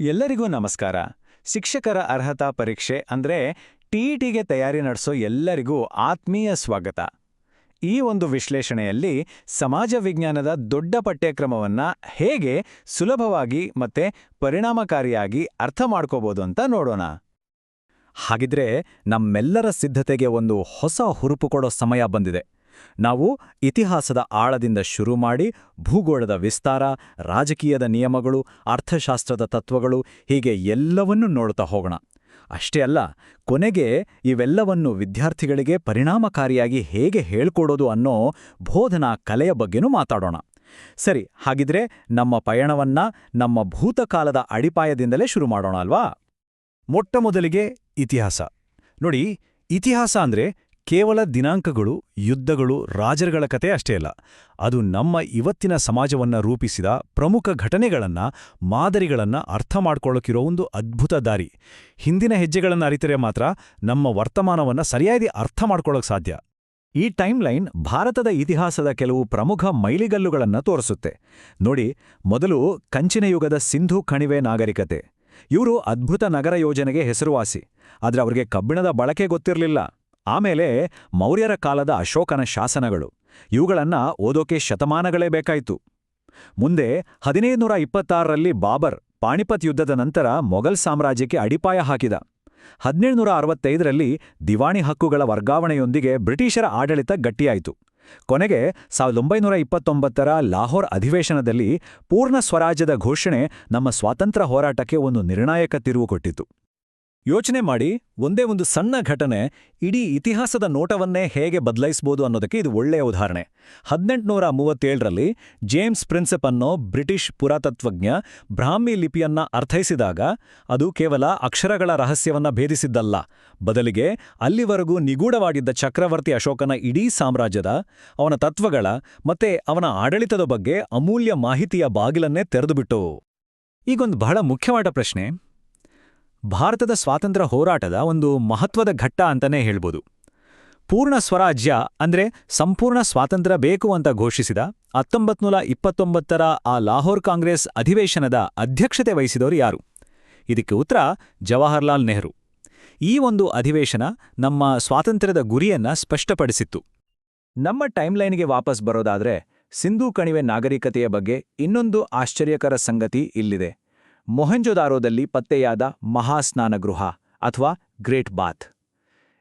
ಎಲ್ಲರಿಗೂ ನಮಸ್ಕಾರ. ಶಿಕ್ಷಕರ ಅರ್ಹತಾ ಪರೀಕ್ಷೆ ಅಂದ್ರೆ ಟಿಇಟಿಗೆ ತಯಾರಿ ನಡೆಸೋ ಎಲ್ಲರಿಗೂ ಆತ್ಮೀಯ ಸ್ವಾಗತ. ಈ ಒಂದು ವಿಶ್ಲೇಷಣೆಯಲ್ಲಿ ಸಮಾಜ ವಿಜ್ಞಾನದ ದೊಡ್ಡ ಪಠ್ಯಕ್ರಮವನ್ನ ಹೇಗೆ ಸುಲಭವಾಗಿ ಮತ್ತೆ ಪರಿಣಾಮಕಾರಿಯಾಗಿ ಅರ್ಥ ಮಾಡ್ಕೋಬೋದು ಅಂತ ನೋಡೋಣ. ಹಾಗಿದ್ರೆ ನಮ್ಮೆಲ್ಲರ ಸಿದ್ಧತೆಗೆ ಒಂದು ಹೊಸ ಹುರುಪು ಕೊಡೋ ಸಮಯ ಬಂದಿದೆ. ನಾವು ಇತಿಹಾಸದ ಆಳದಿಂದ ಶುರು ಮಾಡಿ ಭೂಗೋಳದ ವಿಸ್ತಾರ, ರಾಜಕೀಯದ ನಿಯಮಗಳು, ಅರ್ಥಶಾಸ್ತ್ರದ ತತ್ವಗಳು ಹೀಗೆ ಎಲ್ಲವನ್ನೂ ನೋಡ್ತಾ ಹೋಗೋಣ. ಅಷ್ಟೇ ಅಲ್ಲ, ಕೊನೆಗೆ ಇವೆಲ್ಲವನ್ನು ವಿದ್ಯಾರ್ಥಿಗಳಿಗೆ ಪರಿಣಾಮಕಾರಿಯಾಗಿ ಹೇಗೆ ಹೇಳ್ಕೊಡೋದು ಅನ್ನೋ ಬೋಧನಾ ಕಲೆಯ ಬಗ್ಗೆನೂ ಮಾತಾಡೋಣ. ಸರಿ, ಹಾಗಿದ್ರೆ ನಮ್ಮ ಪಯಣವನ್ನ ನಮ್ಮ ಭೂತಕಾಲದ ಅಡಿಪಾಯದಿಂದಲೇ ಶುರು ಮಾಡೋಣ ಅಲ್ವಾ? ಮೊಟ್ಟಮೊದಲಿಗೆ ಇತಿಹಾಸ. ನೋಡಿ, ಇತಿಹಾಸ ಅಂದ್ರೆ ಕೇವಲ ದಿನಾಂಕಗಳು, ಯುದ್ಧಗಳು, ರಾಜರಗಳ ಕತೆ ಅಷ್ಟೇ ಅಲ್ಲ. ಅದು ನಮ್ಮ ಇವತ್ತಿನ ಸಮಾಜವನ್ನ ರೂಪಿಸಿದ ಪ್ರಮುಖ ಘಟನೆಗಳನ್ನ, ಮಾದರಿಗಳನ್ನ ಅರ್ಥ ಮಾಡ್ಕೊಳ್ಳೋಕಿರೋ ಒಂದು ಅದ್ಭುತ ದಾರಿ. ಹಿಂದಿನ ಹೆಜ್ಜೆಗಳನ್ನ ಅರಿತರೆ ಮಾತ್ರ ನಮ್ಮ ವರ್ತಮಾನವನ್ನ ಸರಿಯಾಗಿ ಅರ್ಥ ಮಾಡ್ಕೊಳ್ಳೋಕೆ ಸಾಧ್ಯ. ಈ ಟೈಮ್ಲೈನ್ ಭಾರತದ ಇತಿಹಾಸದ ಕೆಲವು ಪ್ರಮುಖ ಮೈಲಿಗಲ್ಲುಗಳನ್ನ ತೋರಿಸುತ್ತೆ. ನೋಡಿ, ಮೊದಲು ಕಂಚಿನ ಯುಗದ ಸಿಂಧು ಕಣಿವೆ ನಾಗರಿಕತೆ. ಇವರು ಅದ್ಭುತ ನಗರ ಯೋಜನೆಗೆ ಹೆಸರುವಾಸಿ. ಆದರೆ ಅವರಿಗೆ ಕಬ್ಬಿಣದ ಬಳಕೆ ಗೊತ್ತಿರಲಿಲ್ಲ. ಆಮೇಲೆ ಮೌರ್ಯರ ಕಾಲದ ಅಶೋಕನ ಶಾಸನಗಳು. ಇವುಗಳನ್ನ ಓದೋಕೆ ಶತಮಾನಗಳೇ ಬೇಕಾಯಿತು. ಮುಂದೆ ಹದಿನೈದುನೂರ ಇಪ್ಪತ್ತಾರರಲ್ಲಿ ಬಾಬರ್ ಪಾಣಿಪತ್ ಯುದ್ಧದ ನಂತರ ಮೊಘಲ್ ಸಾಮ್ರಾಜ್ಯಕ್ಕೆ ಅಡಿಪಾಯ ಹಾಕಿದ. ಹದಿನೇಳುನೂರ ಅರವತ್ತೈದರಲ್ಲಿ ದಿವಾಣಿ ಹಕ್ಕುಗಳ ವರ್ಗಾವಣೆಯೊಂದಿಗೆ ಬ್ರಿಟಿಷರ ಆಡಳಿತ ಗಟ್ಟಿಯಾಯಿತು. ಕೊನೆಗೆ ಸಾವಿರದ ಒಂಬೈನೂರ ಇಪ್ಪತ್ತೊಂಬತ್ತರ ಲಾಹೋರ್ ಅಧಿವೇಶನದಲ್ಲಿ ಪೂರ್ಣ ಸ್ವರಾಜ್ಯದ ಘೋಷಣೆ ನಮ್ಮ ಸ್ವಾತಂತ್ರ್ಯ ಹೋರಾಟಕ್ಕೆ ಒಂದು ನಿರ್ಣಾಯಕ ತಿರುವು ಕೊಟ್ಟಿತು. ಯೋಚನೆ ಮಾಡಿ ಒಂದೇ ಒಂದು ಸಣ್ಣ ಘಟನೆ ಇಡೀ ಇತಿಹಾಸದ ನೋಟವನ್ನೇ ಹೇಗೆ ಬದಲಾಯಿಸಬಹುದು ಅನ್ನೋದಕ್ಕೆ ಇದು ಒಳ್ಳೆಯ ಉದಾಹರಣೆ. ಹದಿನೆಂಟುನೂರ ಮೂವತ್ತೇಳರಲ್ಲಿ ಜೇಮ್ಸ್ ಪ್ರಿನ್ಸೆಪ್ ಅನ್ನೋ ಬ್ರಿಟಿಷ್ ಪುರಾತತ್ವಜ್ಞ ಬ್ರಾಹ್ಮಿ ಲಿಪಿಯನ್ನ ಅರ್ಥೈಸಿದಾಗ ಅದು ಕೇವಲ ಅಕ್ಷರಗಳ ರಹಸ್ಯವನ್ನ ಭೇದಿಸಿದ್ದಲ್ಲ. ಬದಲಿಗೆ ಅಲ್ಲಿವರೆಗೂ ನಿಗೂಢವಾಗಿದ್ದ ಚಕ್ರವರ್ತಿ ಅಶೋಕನ ಇಡೀ ಸಾಮ್ರಾಜ್ಯದ, ಅವನ ತತ್ವಗಳ ಮತ್ತೆ ಅವನ ಆಡಳಿತದ ಬಗ್ಗೆ ಅಮೂಲ್ಯ ಮಾಹಿತಿಯ ಬಾಗಿಲನ್ನೇ ತೆರೆದುಬಿಟ್ಟು ಈಗೊಂದು ಬಹಳ ಮುಖ್ಯವಾದ ಪ್ರಶ್ನೆ ಭಾರತದ ಸ್ವಾತಂತ್ರ್ಯ ಹೋರಾಟದ ಒಂದು ಮಹತ್ವದ ಘಟ್ಟ ಅಂತಲೇ ಹೇಳ್ಬೋದು. ಪೂರ್ಣ ಸ್ವರಾಜ್ಯ ಅಂದ್ರೆ ಸಂಪೂರ್ಣ ಸ್ವಾತಂತ್ರ್ಯ ಬೇಕು ಅಂತ ಘೋಷಿಸಿದ ಹತ್ತೊಂಬತ್ನೂರ ಇಪ್ಪತ್ತೊಂಬತ್ತರ ಆ ಲಾಹೋರ್ ಕಾಂಗ್ರೆಸ್ ಅಧಿವೇಶನದ ಅಧ್ಯಕ್ಷತೆ ವಹಿಸಿದವರು ಯಾರು? ಇದಕ್ಕೆ ಉತ್ತರ ಜವಾಹರ್ಲಾಲ್ ನೆಹರು. ಈ ಒಂದು ಅಧಿವೇಶನ ನಮ್ಮ ಸ್ವಾತಂತ್ರ್ಯದ ಗುರಿಯನ್ನ ಸ್ಪಷ್ಟಪಡಿಸಿತ್ತು. ನಮ್ಮ ಟೈಮ್ಲೈನ್ಗೆ ವಾಪಸ್ ಬರೋದಾದ್ರೆ ಸಿಂಧೂ ಕಣಿವೆ ನಾಗರಿಕತೆಯ ಬಗ್ಗೆ ಇನ್ನೊಂದು ಆಶ್ಚರ್ಯಕರ ಸಂಗತಿ ಇಲ್ಲಿದೆ. ಮೊಹೆಂಜೊದಾರೋದಲ್ಲಿ ಪತ್ತೆಯಾದ ಮಹಾಸ್ನಾನಗೃಹ ಅಥವಾ ಗ್ರೇಟ್ ಬಾತ್.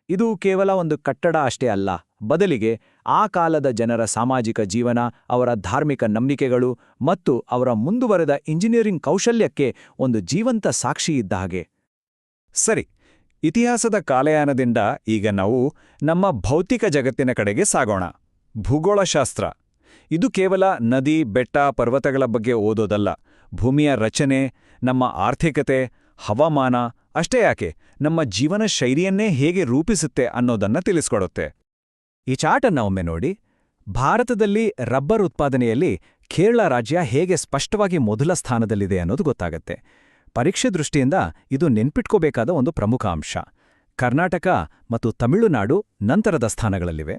ಇದು ಕೇವಲ ಒಂದು ಕಟ್ಟಡ ಅಷ್ಟೇ ಅಲ್ಲ, ಬದಲಿಗೆ ಆ ಕಾಲದ ಜನರ ಸಾಮಾಜಿಕ ಜೀವನ, ಅವರ ಧಾರ್ಮಿಕ ನಂಬಿಕೆಗಳು ಮತ್ತು ಅವರ ಮುಂದುವರೆದ ಇಂಜಿನಿಯರಿಂಗ್ ಕೌಶಲ್ಯಕ್ಕೆ ಒಂದು ಜೀವಂತ ಸಾಕ್ಷಿ ಇದ್ದ ಹಾಗೆ. ಸರಿ, ಇತಿಹಾಸದ ಕಾಲಯಾನದಿಂದ ಈಗ ನಾವು ನಮ್ಮ ಭೌತಿಕ ಜಗತ್ತಿನ ಕಡೆಗೆ ಸಾಗೋಣ. ಭೂಗೋಳಶಾಸ್ತ್ರ. ಇದು ಕೇವಲ ನದಿ, ಬೆಟ್ಟ, ಪರ್ವತಗಳ ಬಗ್ಗೆ ಓದೋದಲ್ಲ. ಭೂಮಿಯ ರಚನೆ, ನಮ್ಮ ಆರ್ಥಿಕತೆ, ಹವಾಮಾನ, ಅಷ್ಟೇ ಯಾಕೆ ನಮ್ಮ ಜೀವನ ಶೈಲಿಯನ್ನೇ ಹೇಗೆ ರೂಪಿಸುತ್ತೆ ಅನ್ನೋದನ್ನ ತಿಳಿಸ್ಕೊಡುತ್ತೆ. ಈ ಚಾಟನ್ನ ಒಮ್ಮೆ ನೋಡಿ. ಭಾರತದಲ್ಲಿ ರಬ್ಬರ್ ಉತ್ಪಾದನೆಯಲ್ಲಿ ಕೇರಳ ರಾಜ್ಯ ಹೇಗೆ ಸ್ಪಷ್ಟವಾಗಿ ಮೊದಲ ಸ್ಥಾನದಲ್ಲಿದೆ ಅನ್ನೋದು ಗೊತ್ತಾಗತ್ತೆ. ಪರೀಕ್ಷೆ ದೃಷ್ಟಿಯಿಂದ ಇದು ನೆನ್ಪಿಟ್ಕೋಬೇಕಾದ ಒಂದು ಪ್ರಮುಖ ಅಂಶ. ಕರ್ನಾಟಕ ಮತ್ತು ತಮಿಳುನಾಡು ನಂತರದ ಸ್ಥಾನಗಳಲ್ಲಿವೆ.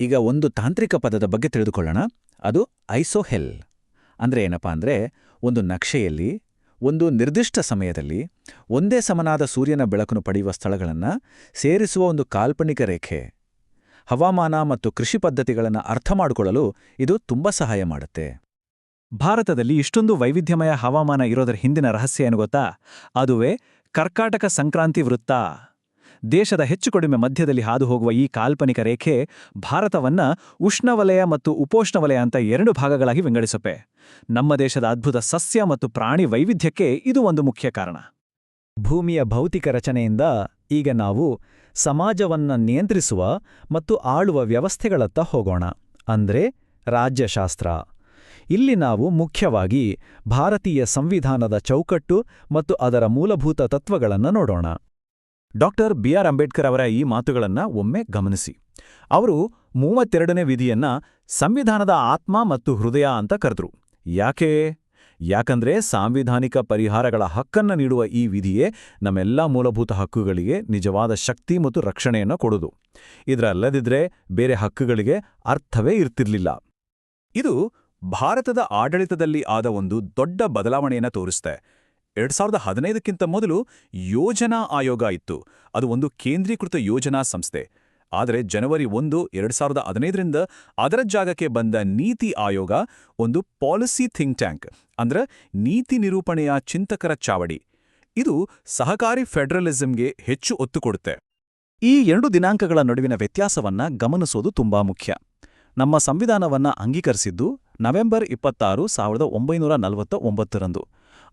ಈಗ ಒಂದು ತಾಂತ್ರಿಕ ಪದದ ಬಗ್ಗೆ ತಿಳಿದುಕೊಳ್ಳೋಣ. ಅದು ಐಸೋಹೆಲ್. ಅಂದ್ರೆ ಏನಪ್ಪಾ ಅಂದ್ರೆ ಒಂದು ನಕ್ಷೆಯಲ್ಲಿ, ಒಂದು ನಿರ್ದಿಷ್ಟ ಸಮಯದಲ್ಲಿ ಒಂದೇ ಸಮನಾದ ಸೂರ್ಯನ ಬೆಳಕನ್ನು ಪಡೆಯುವ ಸ್ಥಳಗಳನ್ನು ಸೇರಿಸುವ ಒಂದು ಕಾಲ್ಪನಿಕ ರೇಖೆ. ಹವಾಮಾನ ಮತ್ತು ಕೃಷಿ ಪದ್ಧತಿಗಳನ್ನು ಅರ್ಥ ಮಾಡಿಕೊಳ್ಳಲು ಇದು ತುಂಬ ಸಹಾಯ ಮಾಡುತ್ತೆ. ಭಾರತದಲ್ಲಿ ಇಷ್ಟೊಂದು ವೈವಿಧ್ಯಮಯ ಹವಾಮಾನ ಇರೋದರ ಹಿಂದಿನ ರಹಸ್ಯ ಏನು ಗೊತ್ತಾ? ಅದುವೇ ಕರ್ಕಾಟಕ ಸಂಕ್ರಾಂತಿ ವೃತ್ತ. ದೇಶದ ಹೆಚ್ಚು ಕಡಿಮೆ ಮಧ್ಯದಲ್ಲಿ ಹಾದು ಹೋಗುವ ಈ ಕಾಲ್ಪನಿಕ ರೇಖೆ ಭಾರತವನ್ನ ಉಷ್ಣವಲಯ ಮತ್ತು ಉಪೋಷ್ಣವಲಯ ಅಂತ ಎರಡು ಭಾಗಗಳಾಗಿ ವಿಂಗಡಿಸುತ್ತೆ. ನಮ್ಮ ದೇಶದ ಅದ್ಭುತ ಸಸ್ಯ ಮತ್ತು ಪ್ರಾಣಿ ವೈವಿಧ್ಯಕ್ಕೆ ಇದು ಒಂದು ಮುಖ್ಯ ಕಾರಣ. ಭೂಮಿಯ ಭೌತಿಕ ರಚನೆಯಿಂದ ಈಗ ನಾವು ಸಮಾಜವನ್ನ ನಿಯಂತ್ರಿಸುವ ಮತ್ತು ಆಳುವ ವ್ಯವಸ್ಥೆಗಳತ್ತ ಹೋಗೋಣ. ಅಂದ್ರೆ ರಾಜ್ಯಶಾಸ್ತ್ರ. ಇಲ್ಲಿ ನಾವು ಮುಖ್ಯವಾಗಿ ಭಾರತೀಯ ಸಂವಿಧಾನದ ಚೌಕಟ್ಟು ಮತ್ತು ಅದರ ಮೂಲಭೂತ ತತ್ವಗಳನ್ನು ನೋಡೋಣ. ಡಾಕ್ಟರ್ ಬಿ ಆರ್ ಅಂಬೇಡ್ಕರ್ ಅವರ ಈ ಮಾತುಗಳನ್ನು ಒಮ್ಮೆ ಗಮನಿಸಿ. ಅವರು ಮೂವತ್ತೆರಡನೇ ವಿಧಿಯನ್ನ ಸಂವಿಧಾನದ ಆತ್ಮ ಮತ್ತು ಹೃದಯ ಅಂತ ಕರೆದ್ರು. ಯಾಕೆ? ಯಾಕಂದ್ರೆ ಸಾಂವಿಧಾನಿಕ ಪರಿಹಾರಗಳ ಹಕ್ಕನ್ನ ನೀಡುವ ಈ ವಿಧಿಯೇ ನಮ್ಮೆಲ್ಲ ಮೂಲಭೂತ ಹಕ್ಕುಗಳಿಗೆ ನಿಜವಾದ ಶಕ್ತಿ ಮತ್ತು ರಕ್ಷಣೆಯನ್ನು ಕೊಡುದು. ಇದರಲ್ಲದಿದ್ರೆ ಬೇರೆ ಹಕ್ಕುಗಳಿಗೆ ಅರ್ಥವೇ ಇರ್ತಿರ್ಲಿಲ್ಲ. ಇದು ಭಾರತದ ಆಡಳಿತದಲ್ಲಿ ಆದ ಒಂದು ದೊಡ್ಡ ಬದಲಾವಣೆಯನ್ನು ತೋರಿಸುತ್ತೆ ಎರಡ್ ಸಾವಿರದ ಹದಿನೈದಕ್ಕಿಂತ ಮೊದಲು ಯೋಜನಾ ಆಯೋಗ ಇತ್ತು. ಅದು ಒಂದು ಕೇಂದ್ರೀಕೃತ ಯೋಜನಾ ಸಂಸ್ಥೆ. ಆದರೆ ಜನವರಿ ಒಂದು, ಎರಡ್ ಸಾವಿರದ ಹದಿನೈದರಿಂದ ಅದರ ಜಾಗಕ್ಕೆ ಬಂದ ನೀತಿ ಆಯೋಗ ಒಂದು ಪಾಲಿಸಿ ಥಿಂಕ್ ಟ್ಯಾಂಕ್, ಅಂದ್ರೆ ನೀತಿ ನಿರೂಪಣೆಯ ಚಿಂತಕರ ಚಾವಡಿ. ಇದು ಸಹಕಾರಿ ಫೆಡರಲಿಸಂಗೆ ಹೆಚ್ಚು ಒತ್ತು ಕೊಡುತ್ತೆ. ಈ ಎರಡು ದಿನಾಂಕಗಳ ನಡುವಿನ ವ್ಯತ್ಯಾಸವನ್ನ ಗಮನಿಸೋದು ತುಂಬಾ ಮುಖ್ಯ. ನಮ್ಮ ಸಂವಿಧಾನವನ್ನ ಅಂಗೀಕರಿಸಿದ್ದು ನವೆಂಬರ್ ಇಪ್ಪತ್ತಾರು, ಸಾವಿರದ ಒಂಬೈನೂರ ನಲವತ್ತ ಒಂಬತ್ತರಂದು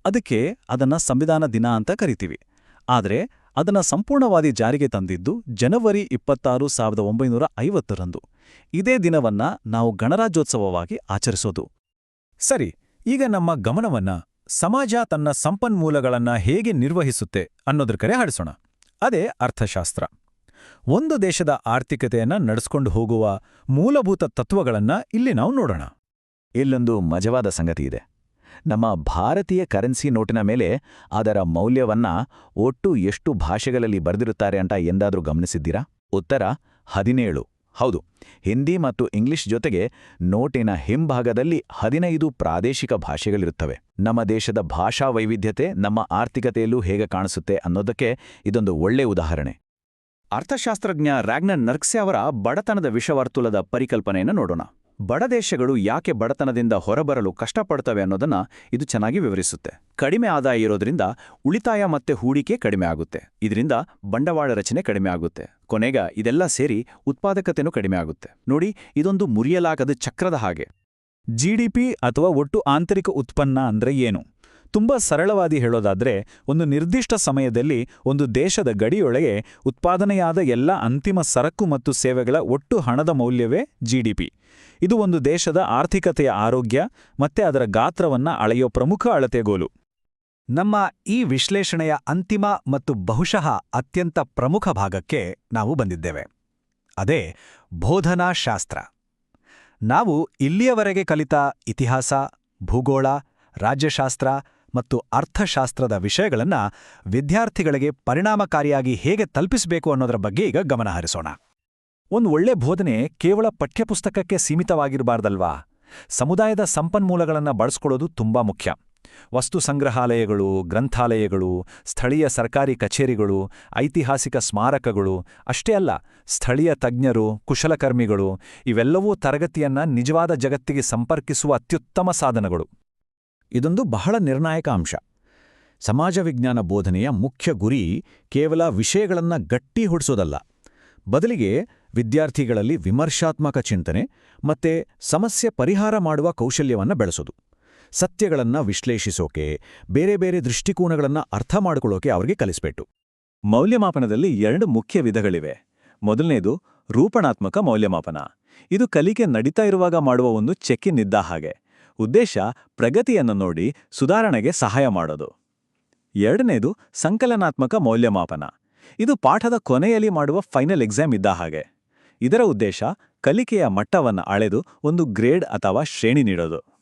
ಅದಕ್ಕೆ ಅದನ್ನ ಸಂವಿಧಾನ ದಿನ ಅಂತ ಕರಿತೀವಿ. ಆದರೆ ಅದನ್ನ ಸಂಪೂರ್ಣವಾದಿ ಜಾರಿಗೆ ತಂದಿದ್ದು ಜನವರಿ ಇಪ್ಪತ್ತಾರು ಸಾವಿರದ ಒಂಬೈನೂರ ಐವತ್ತರಂದು. ಇದೇ ದಿನವನ್ನ ನಾವು ಗಣರಾಜ್ಯೋತ್ಸವವಾಗಿ ಆಚರಿಸೋದು. ಸರಿ, ಈಗ ನಮ್ಮ ಗಮನವನ್ನ ಸಮಾಜ ತನ್ನ ಸಂಪನ್ಮೂಲಗಳನ್ನ ಹೇಗೆ ನಿರ್ವಹಿಸುತ್ತೆ ಅನ್ನೋದ್ರ ಕರೆ ಹಾಡಿಸೋಣ. ಅದೇ ಅರ್ಥಶಾಸ್ತ್ರ. ಒಂದು ದೇಶದ ಆರ್ಥಿಕತೆಯನ್ನ ನಡೆಸ್ಕೊಂಡು ಹೋಗುವ ಮೂಲಭೂತ ತತ್ವಗಳನ್ನ ಇಲ್ಲಿ ನಾವು ನೋಡೋಣ. ಇಲ್ಲೊಂದು ಮಜವಾದ ಸಂಗತಿ ಇದೆ. ನಮ್ಮ ಭಾರತೀಯ ಕರೆನ್ಸಿ ನೋಟಿನ ಮೇಲೆ ಅದರ ಮೌಲ್ಯವನ್ನ ಒಟ್ಟು ಎಷ್ಟು ಭಾಷೆಗಳಲ್ಲಿ ಬರೆದಿರುತ್ತಾರೆ ಅಂತ ಎಂದಾದರೂ ಗಮನಿಸಿದ್ದೀರಾ? ಉತ್ತರ, ಹದಿನೇಳು. ಹೌದು, ಹಿಂದಿ ಮತ್ತು ಇಂಗ್ಲಿಷ್ ಜೊತೆಗೆ ನೋಟಿನ ಹಿಂಭಾಗದಲ್ಲಿ ಹದಿನೈದು ಪ್ರಾದೇಶಿಕ ಭಾಷೆಗಳಿರುತ್ತವೆ. ನಮ್ಮ ದೇಶದ ಭಾಷಾ ವೈವಿಧ್ಯತೆ ನಮ್ಮ ಆರ್ಥಿಕತೆಯಲ್ಲೂ ಹೇಗೆ ಕಾಣಿಸುತ್ತೆ ಅನ್ನೋದಕ್ಕೆ ಇದೊಂದು ಒಳ್ಳೆ ಉದಾಹರಣೆ. ಅರ್ಥಶಾಸ್ತ್ರಜ್ಞ ರ್ಯಾಗ್ನರ್ ನರ್ಕ್ಸೆ ಅವರ ಬಡತನದ ವಿಷವರ್ತುಲದ ಪರಿಕಲ್ಪನೆಯನ್ನು ನೋಡೋಣ. ಬಡ ದೇಶಗಳು ಯಾಕೆ ಬಡತನದಿಂದ ಹೊರಬರಲು ಕಷ್ಟಪಡ್ತವೆ ಅನ್ನೋದನ್ನ ಇದು ಚೆನ್ನಾಗಿ ವಿವರಿಸುತ್ತೆ. ಕಡಿಮೆ ಆದಾಯ ಇರೋದ್ರಿಂದ ಉಳಿತಾಯ ಮತ್ತೆ ಹೂಡಿಕೆ ಕಡಿಮೆ ಆಗುತ್ತೆ. ಇದರಿಂದ ಬಂಡವಾಳ ರಚನೆ ಕಡಿಮೆ ಆಗುತ್ತೆ. ಕೊನೆಗ ಇದೆಲ್ಲ ಸೇರಿ ಉತ್ಪಾದಕತೆನೂ ಕಡಿಮೆ ಆಗುತ್ತೆ. ನೋಡಿ, ಇದೊಂದು ಮುರಿಯಲಾಗದ ಚಕ್ರದ ಹಾಗೆ. ಜಿಡಿಪಿ ಅಥವಾ ಒಟ್ಟು ಆಂತರಿಕ ಉತ್ಪನ್ನ ಅಂದ್ರೆ ಏನು? ತುಂಬಾ ಸರಳವಾಗಿ ಹೇಳೋದಾದ್ರೆ, ಒಂದು ನಿರ್ದಿಷ್ಟ ಸಮಯದಲ್ಲಿ ಒಂದು ದೇಶದ ಗಡಿಯೊಳಗೆ ಉತ್ಪಾದನೆಯಾದ ಎಲ್ಲ ಅಂತಿಮ ಸರಕು ಮತ್ತು ಸೇವೆಗಳ ಒಟ್ಟು ಹಣದ ಮೌಲ್ಯವೇ ಜಿಡಿಪಿ ಇದು ಒಂದು ದೇಶದ ಆರ್ಥಿಕತೆಯ ಆರೋಗ್ಯ ಮತ್ತೆ ಅದರ ಗಾತ್ರವನ್ನ ಅಳೆಯೋ ಪ್ರಮುಖ ಅಳತೆಗೋಲು ನಮ್ಮ ಈ ವಿಶ್ಲೇಷಣೆಯ ಅಂತಿಮ ಮತ್ತು ಬಹುಶಃ ಅತ್ಯಂತ ಪ್ರಮುಖ ಭಾಗಕ್ಕೆ ನಾವು ಬಂದಿದ್ದೇವೆ. ಅದೇ ಬೋಧನಾಶಾಸ್ತ್ರ ನಾವು ಇಲ್ಲಿಯವರೆಗೆ ಕಲಿತ ಇತಿಹಾಸ, ಭೂಗೋಳ, ರಾಜ್ಯಶಾಸ್ತ್ರ ಮತ್ತು ಅರ್ಥಶಾಸ್ತ್ರದ ವಿಷಯಗಳನ್ನು ವಿದ್ಯಾರ್ಥಿಗಳಿಗೆ ಪರಿಣಾಮಕಾರಿಯಾಗಿ ಹೇಗೆ ತಲುಪಿಸಬೇಕು ಅನ್ನೋದರ ಬಗ್ಗೆ ಈಗ ಗಮನಹರಿಸೋಣ ಒಂದು ಒಳ್ಳೆ ಬೋಧನೆ ಕೇವಲ ಪಠ್ಯಪುಸ್ತಕಕ್ಕೆ ಸೀಮಿತವಾಗಿರಬಾರ್ದಲ್ವಾ? ಸಮುದಾಯದ ಸಂಪನ್ಮೂಲಗಳನ್ನು ಬಳಸ್ಕೊಳ್ಳೋದು ತುಂಬಾ ಮುಖ್ಯ. ವಸ್ತು ಸಂಗ್ರಹಾಲಯಗಳು, ಗ್ರಂಥಾಲಯಗಳು, ಸ್ಥಳೀಯ ಸರ್ಕಾರಿ ಕಚೇರಿಗಳು, ಐತಿಹಾಸಿಕ ಸ್ಮಾರಕಗಳು, ಅಷ್ಟೇ ಅಲ್ಲ, ಸ್ಥಳೀಯ ತಜ್ಞರು, ಕುಶಲಕರ್ಮಿಗಳು, ಇವೆಲ್ಲವೂ ತರಗತಿಯನ್ನ ನಿಜವಾದ ಜಗತ್ತಿಗೆ ಸಂಪರ್ಕಿಸುವ ಅತ್ಯುತ್ತಮ ಸಾಧನಗಳು. ಇದೊಂದು ಬಹಳ ನಿರ್ಣಾಯಕ ಅಂಶ. ಸಮಾಜ ವಿಜ್ಞಾನ ಬೋಧನೆಯ ಮುಖ್ಯ ಗುರಿ ಕೇವಲ ವಿಷಯಗಳನ್ನು ಗಟ್ಟಿ ಹೊಡಿಸೋದಲ್ಲ. ಬದಲಿಗೆ ವಿದ್ಯಾರ್ಥಿಗಳಲ್ಲಿ ವಿಮರ್ಶಾತ್ಮಕ ಚಿಂತನೆ ಮತ್ತೆ ಸಮಸ್ಯೆ ಪರಿಹಾರ ಮಾಡುವ ಕೌಶಲ್ಯವನ್ನು ಬೆಳೆಸೋದು. ಸತ್ಯಗಳನ್ನು ವಿಶ್ಲೇಷಿಸೋಕೆ, ಬೇರೆ ಬೇರೆ ದೃಷ್ಟಿಕೋನಗಳನ್ನು ಅರ್ಥ ಮಾಡಿಕೊಳ್ಳೋಕೆ ಅವರಿಗೆ ಕಲಿಸಬೇಕು. ಮೌಲ್ಯಮಾಪನದಲ್ಲಿ ಎರಡು ಮುಖ್ಯ ವಿಧಗಳಿವೆ. ಮೊದಲನೇದು, ರೂಪಣಾತ್ಮಕ ಮೌಲ್ಯಮಾಪನ. ಇದು ಕಲಿಕೆ ನಡೀತಾ ಇರುವಾಗ ಮಾಡುವ ಒಂದು ಚೆಕ್ಕಿನಿದ್ದ ಹಾಗೆ. ಉದ್ದೇಶ ಪ್ರಗತಿಯನ್ನು ನೋಡಿ ಸುಧಾರಣೆಗೆ ಸಹಾಯ ಮಾಡೋದು. ಎರಡನೇದು ಸಂಕಲನಾತ್ಮಕ ಮೌಲ್ಯಮಾಪನ. ಇದು ಪಾಠದ ಕೊನೆಯಲ್ಲಿ ಮಾಡುವ ಫೈನಲ್ ಎಕ್ಸಾಮ್ ಇದ್ದ ಹಾಗೆ. ಇದರ ಉದ್ದೇಶ ಕಲಿಕೆಯ ಮಟ್ಟವನ್ನು ಅಳೆದು ಒಂದು ಗ್ರೇಡ್ ಅಥವಾ ಶ್ರೇಣಿ ನೀಡೋದು.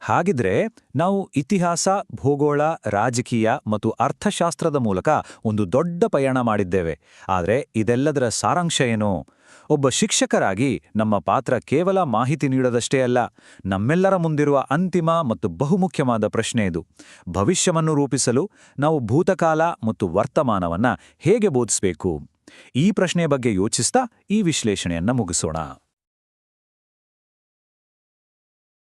ಹಾಗಿದ್ರೆ ನಾವು ಇತಿಹಾಸ, ಭೂಗೋಳ, ರಾಜಕೀಯ ಮತ್ತು ಅರ್ಥಶಾಸ್ತ್ರದ ಮೂಲಕ ಒಂದು ದೊಡ್ಡ ಪಯಣ ಮಾಡಿದ್ದೇವೆ. ಆದರೆ ಇದೆಲ್ಲದರ ಸಾರಾಂಶ ಏನು? ಒಬ್ಬ ಶಿಕ್ಷಕರಾಗಿ ನಮ್ಮ ಪಾತ್ರ ಕೇವಲ ಮಾಹಿತಿ ನೀಡದಷ್ಟೇ ಅಲ್ಲ, ನಮ್ಮೆಲ್ಲರ ಮುಂದಿರುವ ಅಂತಿಮ ಮತ್ತು ಬಹುಮುಖ್ಯವಾದ ಪ್ರಶ್ನೆ ಇದು. ಭವಿಷ್ಯವನ್ನು ರೂಪಿಸಲು ನಾವು ಭೂತಕಾಲ ಮತ್ತು ವರ್ತಮಾನವನ್ನ ಹೇಗೆ ಬೋಧಿಸಬೇಕು? ಈ ಪ್ರಶ್ನೆಯ ಬಗ್ಗೆ ಯೋಚಿಸ್ತಾ ಈ ವಿಶ್ಲೇಷಣೆಯನ್ನ ಮುಗಿಸೋಣ.